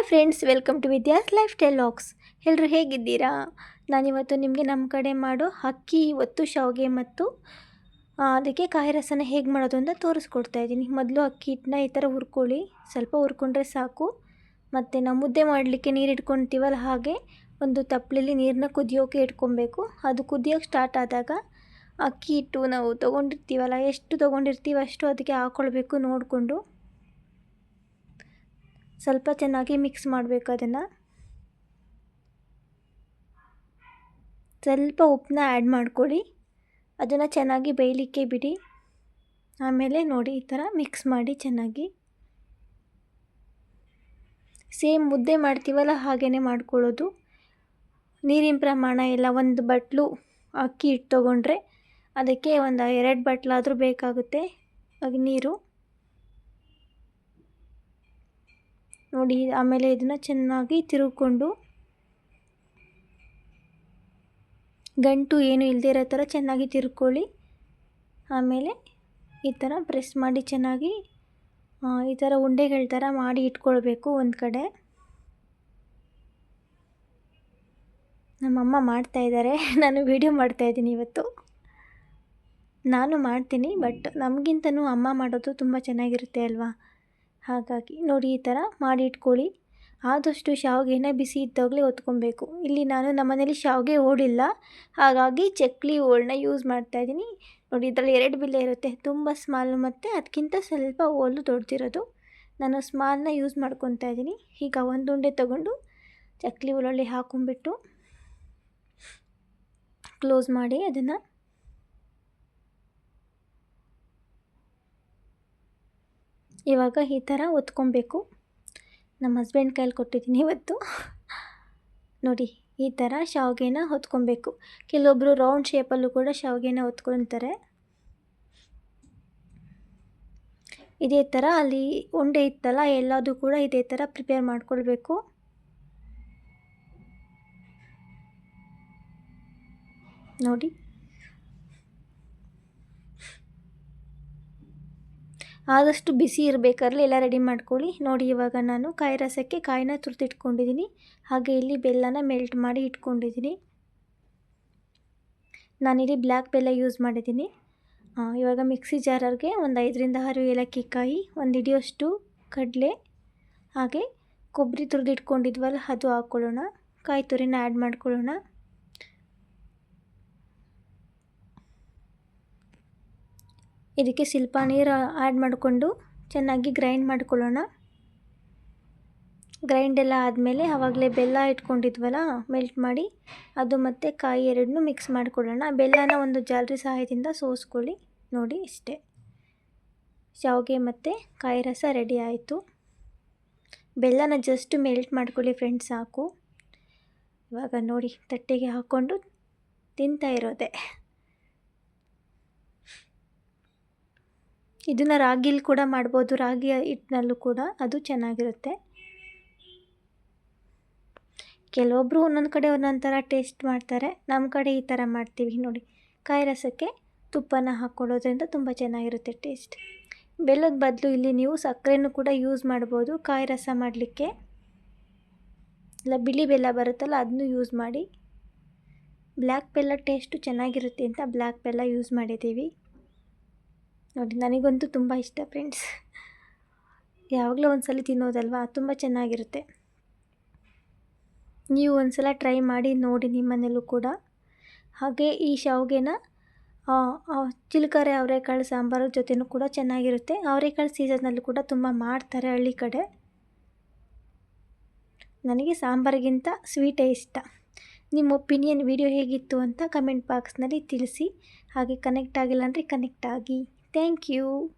Hi friends welcome to Vidya's lifestyle vlogs ಎಲ್ಲರೂ ಹೇಗಿದ್ದೀರಾ? ನಾನಿವತ್ತು ನಿಮಗೆ ನಮ್ಮ ಕಡೆ ಮಾಡೋ ಅಕ್ಕಿ, ಒತ್ತು, ಶಾವಿಗೆ ಮತ್ತು ಅದಕ್ಕೆ ಕಾಯಿ ರಸನ ಹೇಗೆ ಮಾಡೋದು ಅಂತ ತೋರಿಸ್ಕೊಡ್ತಾ ಇದ್ದೀನಿ. ಮೊದಲು ಅಕ್ಕಿ ಹಿಟ್ಟನ್ನ ಈ ಥರ ಹುರ್ಕೊಳ್ಳಿ. ಸ್ವಲ್ಪ ಹುರ್ಕೊಂಡ್ರೆ ಸಾಕು. ಮತ್ತು ನಾವು ಮುದ್ದೆ ಮಾಡಲಿಕ್ಕೆ ನೀರು ಇಟ್ಕೊತೀವಲ್ಲ ಹಾಗೆ ಒಂದು ತಪ್ಪಲಲ್ಲಿ ನೀರನ್ನ ಕುದಿಯೋಕೆ ಇಟ್ಕೊಬೇಕು. ಅದು ಕುದಿಯೋಕೆ ಸ್ಟಾರ್ಟ್ ಆದಾಗ ಅಕ್ಕಿ ಹಿಟ್ಟು ನಾವು ತೊಗೊಂಡಿರ್ತೀವಲ್ಲ, ಎಷ್ಟು ತೊಗೊಂಡಿರ್ತೀವಿ ಅಷ್ಟು ಅದಕ್ಕೆ ಹಾಕ್ಕೊಳ್ಬೇಕು ನೋಡಿಕೊಂಡು. ಸ್ವಲ್ಪ ಚೆನ್ನಾಗಿ ಮಿಕ್ಸ್ ಮಾಡಬೇಕು ಅದನ್ನು. ಸ್ವಲ್ಪ ಉಪ್ಪನ್ನ ಆ್ಯಡ್ ಮಾಡ್ಕೊಳ್ಳಿ ಅದನ್ನು ಚೆನ್ನಾಗಿ ಬೇಯಲಿಕ್ಕೆ ಬಿಡಿ. ಆಮೇಲೆ ನೋಡಿ ಈ ಥರ ಮಿಕ್ಸ್ ಮಾಡಿ ಚೆನ್ನಾಗಿ. ಸೇಮ್ ಮುದ್ದೆ ಮಾಡ್ತೀವಲ್ಲ ಹಾಗೇ ಮಾಡ್ಕೊಳ್ಳೋದು. ನೀರಿನ ಪ್ರಮಾಣ ಎಲ್ಲ ಒಂದು ಬಟ್ಲು ಅಕ್ಕಿ ಹಿಟ್ಟು ತೊಗೊಂಡ್ರೆ ಅದಕ್ಕೆ ಒಂದು ಎರಡು ಬಟ್ಲಾದರೂ ಬೇಕಾಗುತ್ತೆ. ನೀರು. ನೋಡಿ, ಆಮೇಲೆ ಇದನ್ನು ಚೆನ್ನಾಗಿ ತಿರುಗಿಕೊಂಡು ಗಂಟು ಏನು ಇಲ್ಲದೆ ಇರೋ ಥರ ಚೆನ್ನಾಗಿ ತಿರ್ಕೊಳ್ಳಿ. ಆಮೇಲೆ ಈ ಥರ ಪ್ರೆಸ್ ಮಾಡಿ ಚೆನ್ನಾಗಿ ಈ ಥರ ಉಂಡೆಗಳ ಥರ ಮಾಡಿ ಇಟ್ಕೊಳ್ಬೇಕು ಒಂದು ಕಡೆ. ನಮ್ಮಮ್ಮ ಮಾಡ್ತಾ ಇದ್ದಾರೆ. ನಾನು ವಿಡಿಯೋ ಮಾಡ್ತಾಯಿದ್ದೀನಿ ಇವತ್ತು. ನಾನು ಮಾಡ್ತೀನಿ, ಬಟ್ ನಮಗಿಂತನೂ ಅಮ್ಮ ಮಾಡೋದು ತುಂಬ ಚೆನ್ನಾಗಿರುತ್ತೆ ಅಲ್ವಾ? ಹಾಗಾಗಿ ನೋಡಿ ಈ ಥರ ಮಾಡಿ ಇಟ್ಕೊಳ್ಳಿ ಆದಷ್ಟು ಶಾವಿಗೆನ ಬಿಸಿ ಇದ್ದಾಗಲೇ ಹೊತ್ಕೊಬೇಕು. ಇಲ್ಲಿ ನಾನು ನಮ್ಮನೇಲಿ ಶಾವಿಗೆ ಓಡಿಲ್ಲ. ಹಾಗಾಗಿ ಚಕ್ಲಿ ಓಳನ್ನ ಯೂಸ್ ಮಾಡ್ತಾಯಿದ್ದೀನಿ ನೋಡಿ ಇದರಲ್ಲಿ ಎರಡು ಬಿಲ್ಲೆ ಇರುತ್ತೆ. ತುಂಬ ಸ್ಮಾಲ್ ಮತ್ತು ಅದಕ್ಕಿಂತ ಸ್ವಲ್ಪ ಓಲು ದೊಡ್ಡದಿರೋದು ನಾನು ಸ್ಮಾಲ್ನ ಯೂಸ್ ಮಾಡ್ಕೊತಾ ಇದ್ದೀನಿ. ಈಗ ಒಂದು ಉಂಡೆ ತೊಗೊಂಡು ಚಕ್ಲಿ ಒಳೊಳ್ಳಿ ಹಾಕೊಂಡ್ಬಿಟ್ಟು ಕ್ಲೋಸ್ ಮಾಡಿ ಅದನ್ನು ಇವಾಗ ಈ ಥರ ಒತ್ಕೊಬೇಕು ನಮ್ಮ ಹಸ್ಬೆಂಡ್ ಕೈಲಿ ಕೊಟ್ಟಿದ್ದೀನಿ ಇವತ್ತು. ನೋಡಿ, ಈ ಥರ ಶಾವಿಗೆನ ಹೊತ್ಕೊಬೇಕು. ಕೆಲವೊಬ್ಬರು ರೌಂಡ್ ಶೇಪಲ್ಲೂ ಕೂಡ ಶಾವಿಗೆನ ಹೊತ್ಕೊತಾರೆ ಇದೇ ಥರ ಅಲ್ಲಿ ಉಂಡೆ ಇತ್ತಲ್ಲ, ಎಲ್ಲದೂ ಕೂಡ ಇದೇ ಥರ ಪ್ರಿಪೇರ್ ಮಾಡ್ಕೊಳ್ಬೇಕು. ನೋಡಿ ಆದಷ್ಟು ಬಿಸಿ ಇರಬೇಕಾದ್ರೆ ಎಲ್ಲ ರೆಡಿ ಮಾಡ್ಕೊಳ್ಳಿ. ನೋಡಿ, ಇವಾಗ ನಾನು ಕಾಯಿ ರಸಕ್ಕೆ ಕಾಯಿನ ತುರ್ತಿಟ್ಕೊಂಡಿದ್ದೀನಿ ಹಾಗೆ ಇಲ್ಲಿ ಬೆಲ್ಲನ ಮೆಲ್ಟ್ ಮಾಡಿ ಇಟ್ಕೊಂಡಿದ್ದೀನಿ. ನಾನಿಲ್ಲಿ ಬ್ಲ್ಯಾಕ್ ಬೆಲ್ಲ ಯೂಸ್ ಮಾಡಿದ್ದೀನಿ. ಇವಾಗ ಮಿಕ್ಸಿ ಜಾರರ್ಗೆ ಒಂದು ಐದರಿಂದ ಆರು ಏಲಕ್ಕಿ ಕಾಯಿ ಒಂದು ಹಿಡಿಯೋಷ್ಟು ಕಡಲೆ, ಹಾಗೆ ಕೊಬ್ಬರಿ ತುರಿದಿಟ್ಕೊಂಡಿದ್ವಲ್ಲ, ಅದು ಹಾಕ್ಕೊಳ್ಳೋಣ ಕಾಯಿ ತುರಿನ ಆ್ಯಡ್ ಮಾಡ್ಕೊಳ್ಳೋಣ. ಇದಕ್ಕೆ ಸ್ವಲ್ಪ ನೀರು ಆ್ಯಡ್ ಮಾಡಿಕೊಂಡು ಚೆನ್ನಾಗಿ ಗ್ರೈಂಡ್ ಮಾಡ್ಕೊಳ್ಳೋಣ. ಗ್ರೈಂಡ್ ಎಲ್ಲ ಆದಮೇಲೆ ಆವಾಗಲೇ ಬೆಲ್ಲ ಇಟ್ಕೊಂಡಿದ್ವಲ್ಲ ಮೆಲ್ಟ್ ಮಾಡಿ ಅದು ಮತ್ತು ಕಾಯಿ ಎರಡನ್ನೂ ಮಿಕ್ಸ್ ಮಾಡ್ಕೊಳ್ಳೋಣ. ಬೆಲ್ಲನ ಒಂದು ಜಾಲರಿ ಸಹಾಯದಿಂದ ಸೋಸ್ಕೊಳ್ಳಿ ನೋಡಿ ಇಷ್ಟೇ. ಶಾವಿಗೆ ಮತ್ತು ಕಾಯಿ ರಸ ರೆಡಿ ಆಯಿತು. ಬೆಲ್ಲನ ಜಸ್ಟ್ ಮೆಲ್ಟ್ ಮಾಡ್ಕೊಳ್ಳಿ ಫ್ರೆಂಡ್ಸ್ ಸಾಕು. ಇವಾಗ ನೋಡಿ ತಟ್ಟೆಗೆ ಹಾಕ್ಕೊಂಡು ತಿಂತಾ ಇರೋದೆ. ಇದನ್ನು ರಾಗಿಲಿ ಕೂಡ ಮಾಡ್ಬೋದು, ರಾಗಿ ಹಿಟ್ಟಿನಲ್ಲೂ ಕೂಡ ಅದು ಚೆನ್ನಾಗಿರುತ್ತೆ. ಕೆಲವೊಬ್ಬರು ಒಂದೊಂದು ಕಡೆ ಒಂದೊಂದು ಥರ ಟೇಸ್ಟ್ ಮಾಡ್ತಾರೆ. ನಮ್ಮ ಕಡೆ ಈ ಥರ ಮಾಡ್ತೀವಿ ನೋಡಿ. ಕಾಯಿ ರಸಕ್ಕೆ ತುಪ್ಪನ ಹಾಕ್ಕೊಳ್ಳೋದ್ರಿಂದ ತುಂಬ ಚೆನ್ನಾಗಿರುತ್ತೆ ಟೇಸ್ಟ್. ಬೆಲ್ಲದ ಬದಲು ಇಲ್ಲಿ ನೀವು ಸಕ್ಕರೆನೂ ಕೂಡ ಯೂಸ್ ಮಾಡ್ಬೋದು. ಕಾಯಿ ರಸ ಮಾಡಲಿಕ್ಕೆ. ಇಲ್ಲ, ಬಿಳಿ ಬೆಲ್ಲ ಬರುತ್ತಲ್ಲ ಅದನ್ನು ಯೂಸ್ ಮಾಡಿ. ಬ್ಲ್ಯಾಕ್ ಬೆಲ್ಲ ಟೇಸ್ಟು ಚೆನ್ನಾಗಿರುತ್ತೆ ಅಂತ ಬ್ಲ್ಯಾಕ್ ಬೆಲ್ಲ ಯೂಸ್ ಮಾಡಿದ್ದೀವಿ. ನೋಡಿ, ನನಗಂತೂ ತುಂಬ ಇಷ್ಟ ಫ್ರೆಂಡ್ಸ್. ಯಾವಾಗಲೂ ಒಂದು ಸಲ ತಿನ್ನೋದಲ್ವಾ? ತುಂಬ ಚೆನ್ನಾಗಿರುತ್ತೆ. ನೀವು ಒಂದು ಸಲ ಟ್ರೈ ಮಾಡಿ ನೋಡಿ ನಿಮ್ಮನೇಲೂ ಕೂಡ. ಹಾಗೆ ಈ ಶಾವಿಗೆನ ಚಿಲ್ಕರೆ ಅವರೆಕಾಳು ಸಾಂಬಾರು ಜೊತೆನೂ ಕೂಡ ಚೆನ್ನಾಗಿರುತ್ತೆ. ಅವರೆಕಾಳು ಸೀಸನ್ನಲ್ಲೂ ಕೂಡ ತುಂಬ ಮಾಡ್ತಾರೆ ಹಳ್ಳಿ ಕಡೆ. ನನಗೆ ಸಾಂಬಾರಿಗಿಂತ ಸ್ವೀಟೇ ಇಷ್ಟ. ನಿಮ್ಮ ಒಪಿನಿಯನ್, ವಿಡಿಯೋ ಹೇಗಿತ್ತು ಅಂತ ಕಮೆಂಟ್ ಬಾಕ್ಸ್ನಲ್ಲಿ ತಿಳಿಸಿ. ಹಾಗೆ ಕನೆಕ್ಟ್ ಆಗಿಲ್ಲ ಅಂದರೆ ಕನೆಕ್ಟ್ ಆಗಿ. Thank you.